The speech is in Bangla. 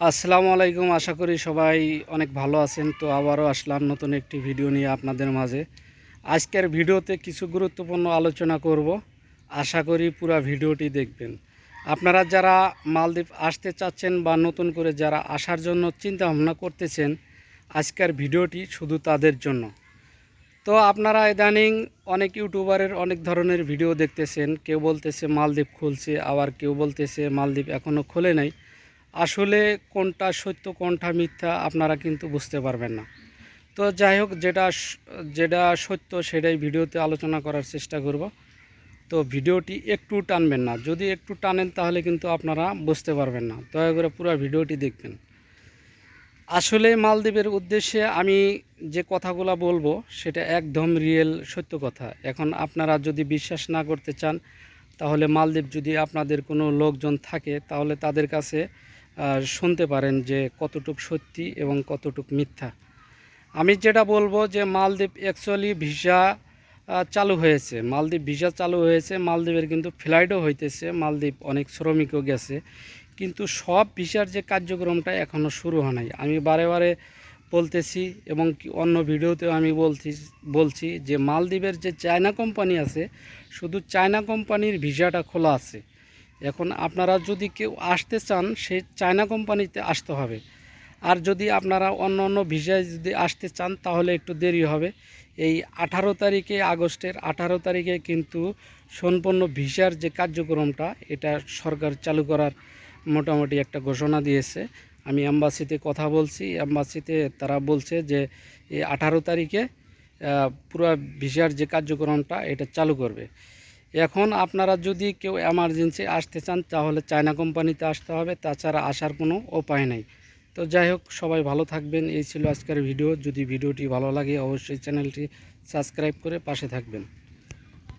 আসসালামু আলাইকুম, আশা করি সবাই অনেক ভালো আছেন। তো আবারও আসলাম নতুন একটি ভিডিও নিয়ে আপনাদের মাঝে। আজকের ভিডিওতে কিছু গুরুত্বপূর্ণ আলোচনা করব। আশা করি পুরো ভিডিওটি দেখবেন। আপনারা যারা মালদ্বীপ আসতে চাচ্ছেন বা নতুন করে যারা আসার জন্য চিন্তা ভাবনা করতেছেন, আজকের ভিডিওটি শুধু তাদের জন্য। তো আপনারা ইদানিং অনেক ইউটিউবারের অনেক ধরনের ভিডিও দেখতেছেন। কেউ বলতেছে মালদ্বীপ খুলছে, আবার কেউ বলতেছে মালদ্বীপ এখনও খোলে নাই। আসলে কোনটা সত্য, কোনটা মিথ্যা আপনারা কিন্তু বুঝতে পারবেন না। তো যাই হোক, যেটা যেটা সত্য সেটাই ভিডিওতে আলোচনা করার চেষ্টা করব। তো ভিডিওটি একটু টানবেন না। যদি একটু টানেন তাহলে কিন্তু আপনারা বুঝতে পারবেন না। দয়া করে পুরো ভিডিওটি দেখবেন। আসলে মালদ্বীপের উদ্দেশ্যে আমি যে কথাগুলো বলব, সেটা একদম রিয়েল সত্য কথা। এখন আপনারা যদি বিশ্বাস না করতে চান, তাহলে মালদ্বীপ যদি আপনাদের কোনো লোকজন থাকে, তাহলে তাদের কাছে শুনতে পারেন যে কতটুক সত্যি এবং কতটুক মিথ্যা। আমি যেটা বলব যে মালদ্বীপ অ্যাকচুয়ালি ভিসা চালু হয়েছে। মালদ্বীপ ভিসা চালু হয়েছে, মালদ্বীপের কিন্তু ফ্লাইটও হইতেছে, মালদ্বীপ অনেক শ্রমিকও গেছে। কিন্তু সব ভিসার যে কার্যক্রমটা এখনও শুরু হয় নাই। আমি বারে বারে বলতেছি এবং অন্য ভিডিওতেও আমি বলছি বলছি যে মালদ্বীপের যে চায়না কোম্পানি আছে, শুধু চায়না কোম্পানির ভিসাটা খোলা আছে। এখন আপনারা যদি কেউ আসতে চান, সে চায়না কোম্পানিতে আসতে হবে। আর যদি আপনারা অন্য অন্য ভিসায় যদি আসতে চান, তাহলে একটু দেরি হবে। এই আঠারো তারিখে আগস্টের আঠারো তারিখে কিন্তু সম্পন্ন ভিসার যে কার্যক্রমটা, এটা সরকার চালু করার মোটামুটি একটা ঘোষণা দিয়েছে। আমি অ্যাম্বাসিতে কথা বলছি অ্যাম্বাসিতে তারা বলছে যে, এই আঠারো তারিখে পুরো ভিসার যে কার্যক্রমটা, এটা চালু করবে। এখন আপনারা যদি কেউ এমার্জেন্সি আসতে চান, তাহলে চায়না কোম্পানিতে আসতে হবে। তাছাড়া আসার কোনো উপায় নাই। তো যাই হোক, সবাই ভালো থাকবেন। এই ছিল আজকের ভিডিও। যদি ভিডিওটি ভালো লাগে, অবশ্যই চ্যানেলটি সাবস্ক্রাইব করে পাশে থাকবেন।